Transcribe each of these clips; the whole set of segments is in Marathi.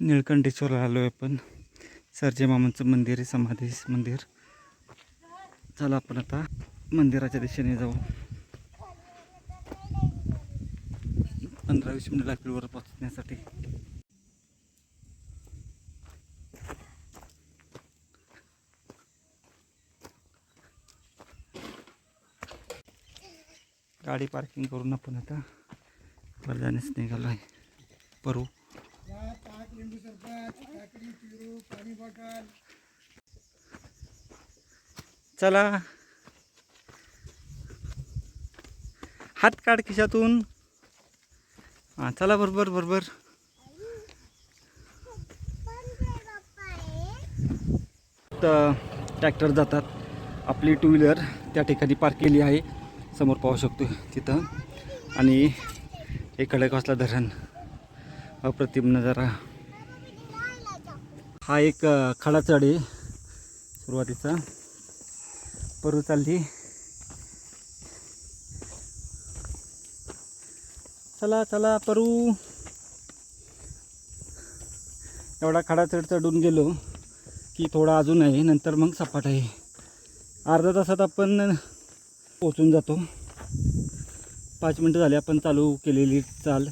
निळकंठेश्वरला आलो आहे आपण. सरजे मामांचं मंदिर आहे समाधी मंदिर. चला आपण आता मंदिराच्या दिशेने जाऊ. पंधरा वीस मिनिट लागतील वर पोचण्यासाठी गाडी पार्किंग करून आपण आता वर जाण्यास निघालो आहे परू. चला. हात काढ खिशातून. हां चला बरोबर बरोबर. तर ट्रॅक्टर जातात. आपली टू व्हीलर त्या ठिकाणी पार्क केली आहे. समोर पाहू शकतो तिथं. आणि एक खडकवासला धरण. अप्रतिम नजारा. हा एक खडा चढ आहे सुरुवातीचा. परू चालली. चला चला परू. एवढा खडा चढ चढून गेलो की थोडा अजून आहे नंतर मग सपाट आहे. अर्धा तासात आपण पोचून जातो. पाच मिनटं झाले आपण चालू केलेली चाल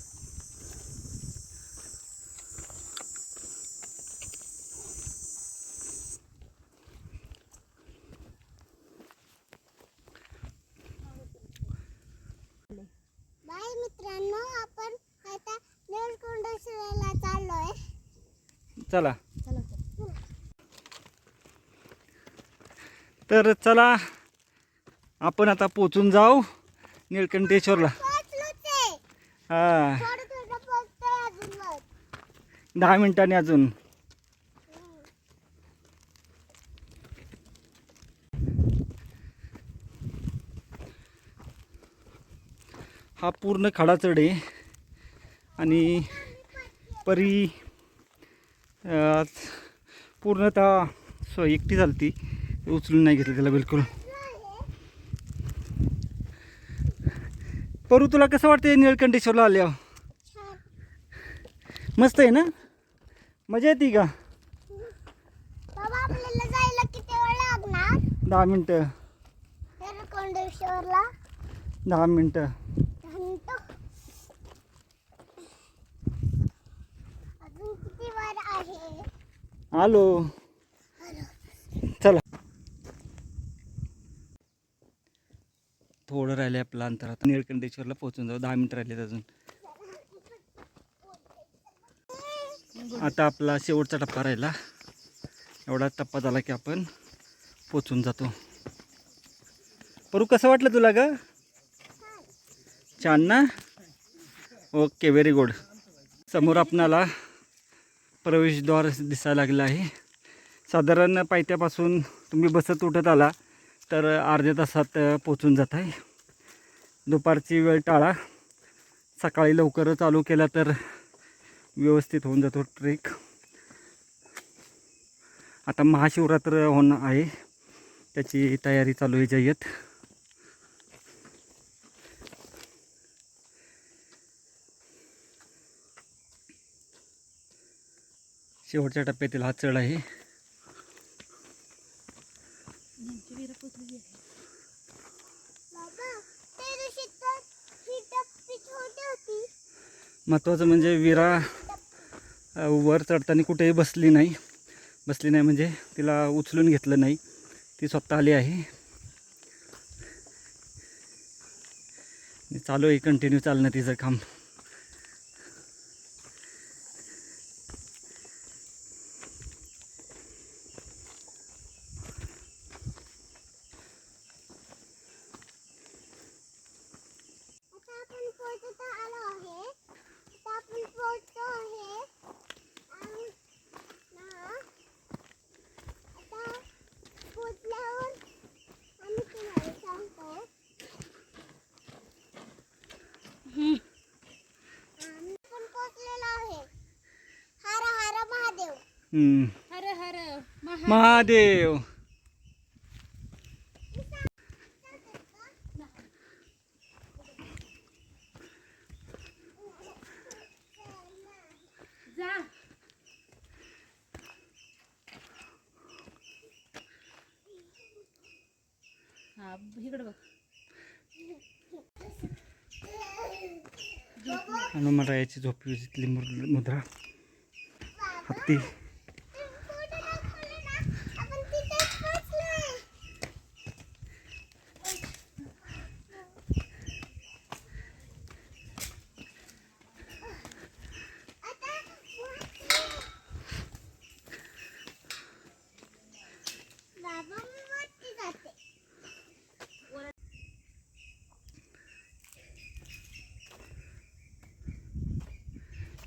बाय मित्रांनो आपण आता निळकुंडेश्वरला चाललोय चला. तर चला आपण आता पोचून जाऊ निळकंठेश्वरला. हा. दहा मिनिटांनी अजून. हा पूर्ण खडा चढ आहे. आणि परी पूर्णतः स्व एकटी झालती उचलून नाही घेतलं त्याला बिलकुल. परू तुला कसं वाटतं निळकंठेश्वरला आल्यावर? छान मस्त आहे ना? मजा येते का? दहा मिनटं. दहा मिनटं घंट अजून किती वर आहे आलो चला. थोडं राहिले आपलं अंतर आता निळकंठेश्वरला पोहोचून जाऊ. दहा मिनटं राहिलेत अजून. आता आपला शेवटचा टप्पा राहिला. एवढा टप्पा झाला की आपण पोचून जातो. परू कसं वाटलं तुला ग? छान ना? ओके व्हेरी गुड समोर आपणाला प्रवेशद्वार दिसायला लागलं आहे. साधारण पायथ्यापासून तुम्ही बसत उठत आला तर अर्ध्या तासात पोचून जात आहे. दुपारची वेळ टाळा. सकाळी लवकर चालू केला तर व्यवस्थित होऊन जातो ट्रेक. आता महाशिवरात्र होणं आहे. त्याची तयारी चालू आहे जय्यत. शेवटच्या टप्प्यातील हा चढ आहे. महत्त्वाचं म्हणजे विरा वर चढताना कुठेही बसली नाही. बसली नाही म्हणजे तिला उचलून घेतलं नाही. ती स्वतः आली आहे. चालू आहे कंटिन्यू चालणं तिचं काम. हर महादेव. हा रायाची बघ. झोपली होती तिथली मुद्रा. हत्ती.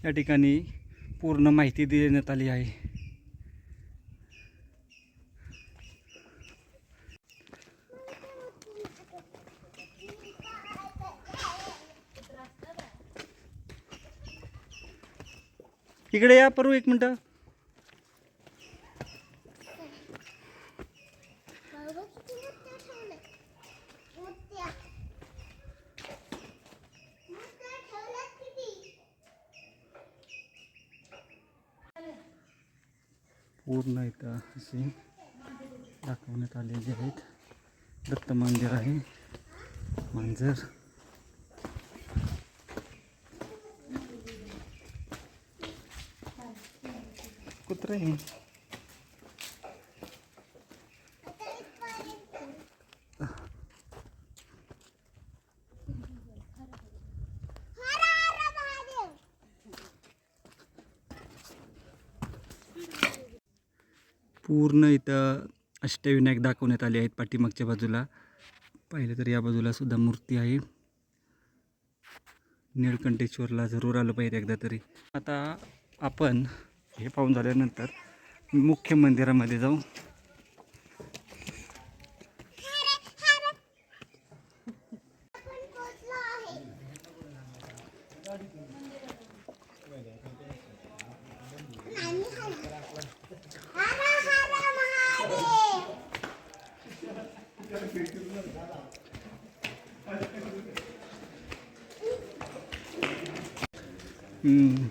या ठिकाणी पूर्ण माहिती देण्यात आली आहे. इकडे या परू एक मिनटं. पूर्ण इथं असे दाखवण्यात आलेले आहेत. दत्त मंदिर आहे. मांजर. कुत्रा आहे आता इथपर्यंत हर हर महादेव पूर्ण इथं अष्टविनायक दाखवण्यात आले आहेत पाठीमागच्या बाजूला. पाहिलं तर या बाजूला सुद्धा मूर्ती आहे. निळकंठेश्वरला जरूर आलं पाहिजे एकदा तरी. आता आपण हे पाहून झाल्यानंतर मुख्य मंदिरामध्ये जाऊ आपण पोहोचलो आहे नाही हर हर हर महादेव हम्म.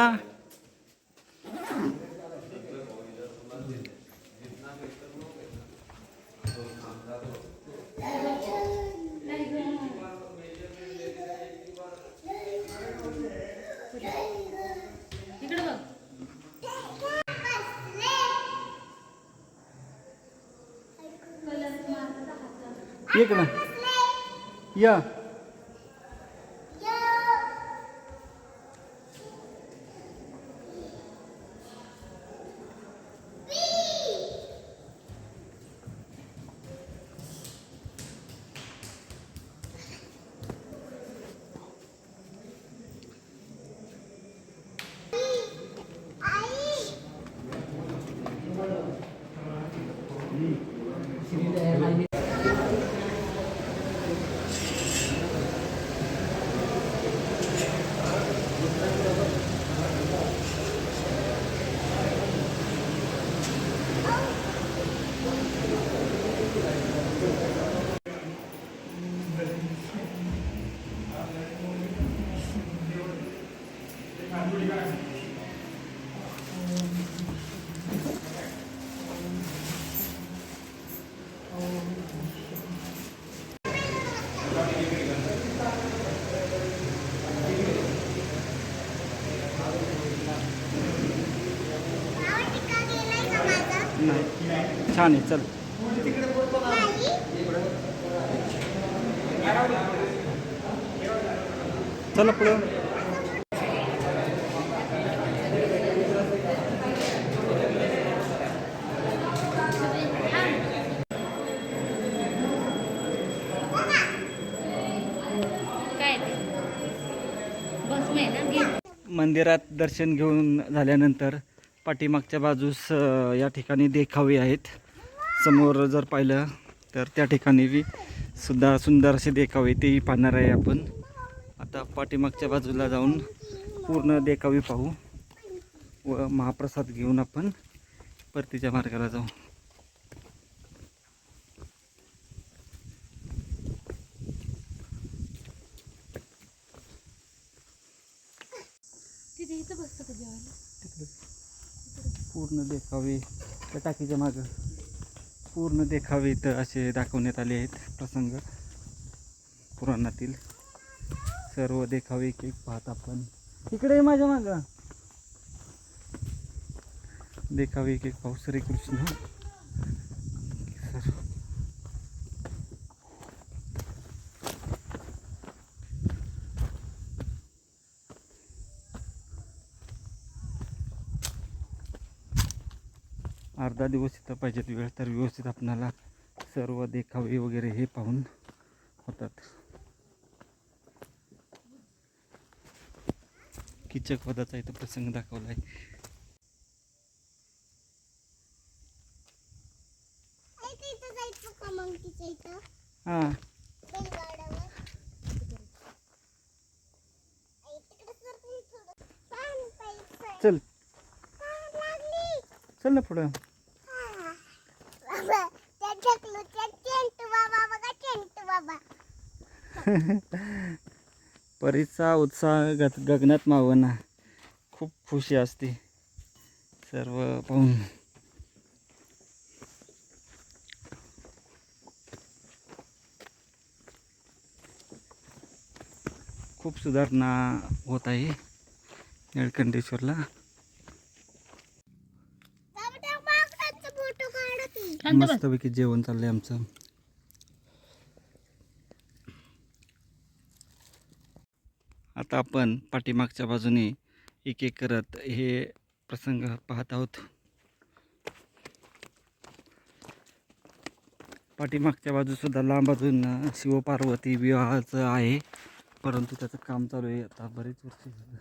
हा. इकडे बघ ये ना. या नाही छान आहे चल. चला पुढं. मंदिरात दर्शन घेऊन झाल्यानंतर पाठीमागच्या बाजूस या ठिकाणी देखावे आहेत. समोर जर पाहिलं तर त्या ठिकाणी बी सुद्धा सुंदर असे देखावे तेही पाहणार आहे आपण. आता पाठीमागच्या बाजूला जाऊन पूर्ण देखावे पाहू व महाप्रसाद घेऊन आपण परतीच्या मार्गाला जाऊ. पूर्ण देखावे त्या टाकीच्या मागं. पूर्ण देखावे इथं असे दाखवण्यात आले आहेत. प्रसंग पुराणातील सर्व देखावे एक एक पाहत आपण. इकडे माझ्या मागं. देखावे एक एक पाहू श्रीकृष्ण. अर्धा दिवस इथं पाहिजेत वेळ तर व्यवस्थित आपणाला सर्व देखावे वगैरे हे पाहून होतात. किचक पदाचा इथं प्रसंग दाखवला आहे ऐक इथं जायचं का मग तिच्या इथं हां बैलगाड्यावर आई, तिकडं सरकली थोडं. पान पाहिजे. चल पान लागली. चल ना पुढं. परीचा उत्साह गत गगनात मावना. खूप खुशी असते. सर्व पाहून. खूप सुधारणा होत आहे. निळकंठेश्वरला बाबा, त्या माकडाचा फोटो काढा की. शांत बस मस्तपैकी जेवण चाललंय आमचं. आता आपण पाठीमागच्या बाजूने एक एक करत हे प्रसंग पाहत आहोत. पाठीमागच्या बाजूसुद्धा लांब अजून शिवपार्वती विवाहाचं आहे. परंतु त्याचं काम चालू आहे आता बरेच वर्ष झालं.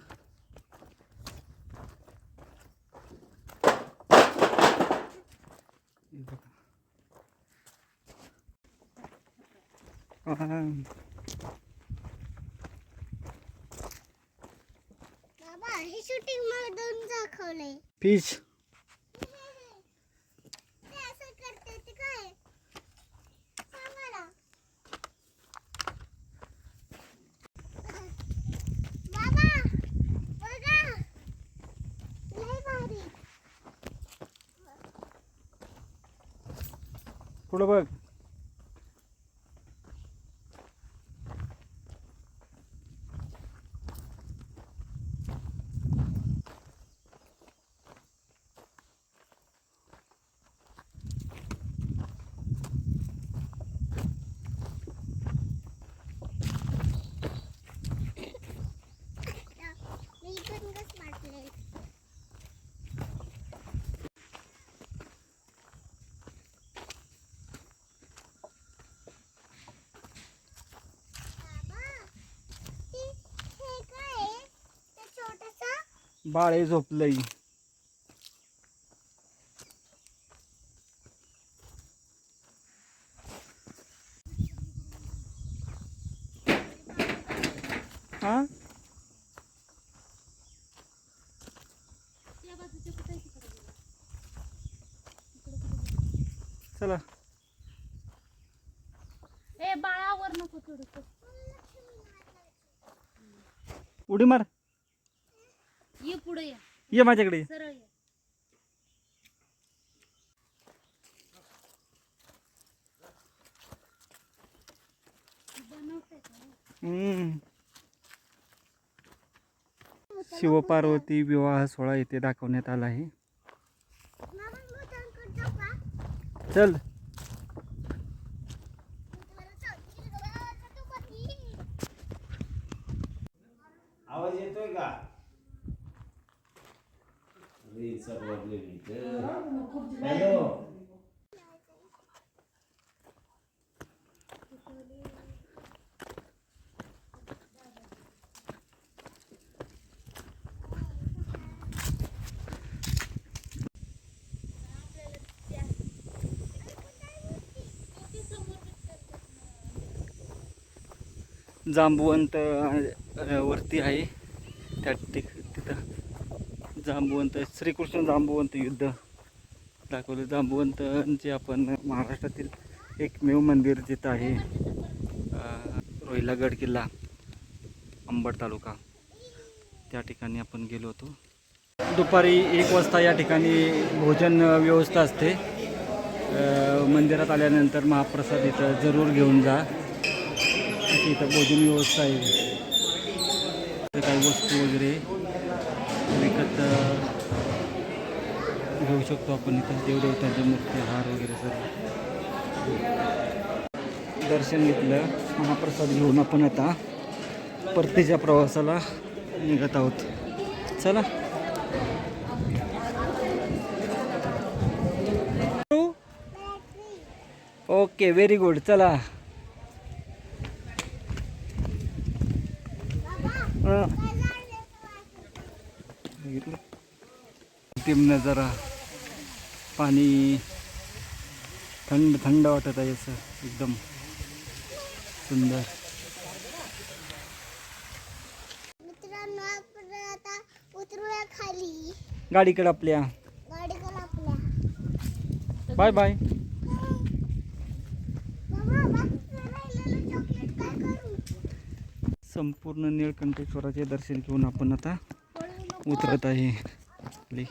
हे हे शूटिंग मधून दाखवलंय. फिश ते असं करते ते काय? सांगा बाबा बघा. लय भारी. पुढं बघ मी पण कस वाटले बाबा हे हे काय आहे ते छोटसा बाळे झोपलंय. हा. चला. ए बाळावर नको उडी मार. या माझ्याकडे. सरळ ये? हम्म. शिवपार्वती विवाह सोहळा येथे दाखवण्यात आला आहे. चल. जांबुवंत वरती आहे. त्या तिथं जांबुवंत श्रीकृष्ण जांबुवंत युद्ध दाखवलं. जांबुवंतांचे आपण महाराष्ट्रातील एकमेव मंदिर जिथं आहे रोहिलागड किल्ला अंबड तालुका. त्या ठिकाणी आपण गेलो होतो. दुपारी एक वाजता या ठिकाणी भोजन व्यवस्था असते. मंदिरात आल्यानंतर महाप्रसाद इथं जरूर घेऊन जा. इथे इथं भोजन व्यवस्था आहे. काही वस्तू वगैरे विकत घेऊ शकतो आपण इथं. देवदेवतांच्या मूर्ती हार वगैरे सर्व. दर्शन घेतलं महाप्रसाद घेऊन आपण आता परतीच्या प्रवासाला निघत आहोत. चला. ओके व्हेरी गुड चला. बघितलं अंतिम नजारा पाणी थंड थंड वाटत आहे असं एकदम सुंदर. मित्रांनो आपण आता उतरूया खाली. गाडीकडे आपल्या. गाडीकडे आपल्या. Bye bye. संपूर्ण निळकंठेश्वराचे दर्शन घेऊन आपण आता उतरत आहे खाली.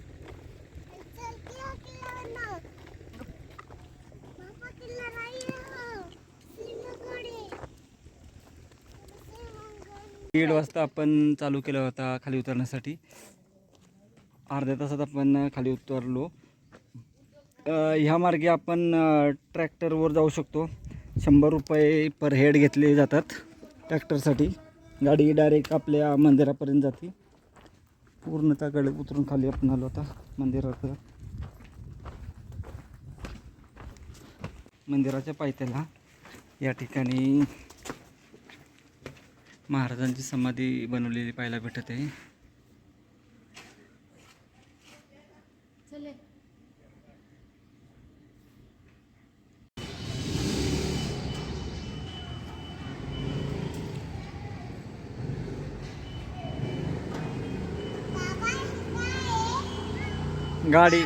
चल किया किया ना बाबा किल्ला नाही सिंहगडे दीड वाजता आपण चालू केला होता खाली उतरण्यासाठी. अर्ध्या तासात आपण खाली उतरलो. ह्या मार्गे आपण ट्रॅक्टरवर जाऊ शकतो. शंभर रुपये पर हेड घेतले जातात ट्रॅक्टरसाठी. गाडी डायरेक्ट आपल्या मंदिरापर्यंत जाते. पूर्णतः गड उतरून खाली आपण आलो होता मंदिरात मंदिराच्या पायथ्याला या ठिकाणी महाराजांची समाधी बनवलेली पाहायला भेटत आहे. चले. बाबा हे काय आहे? गाडी.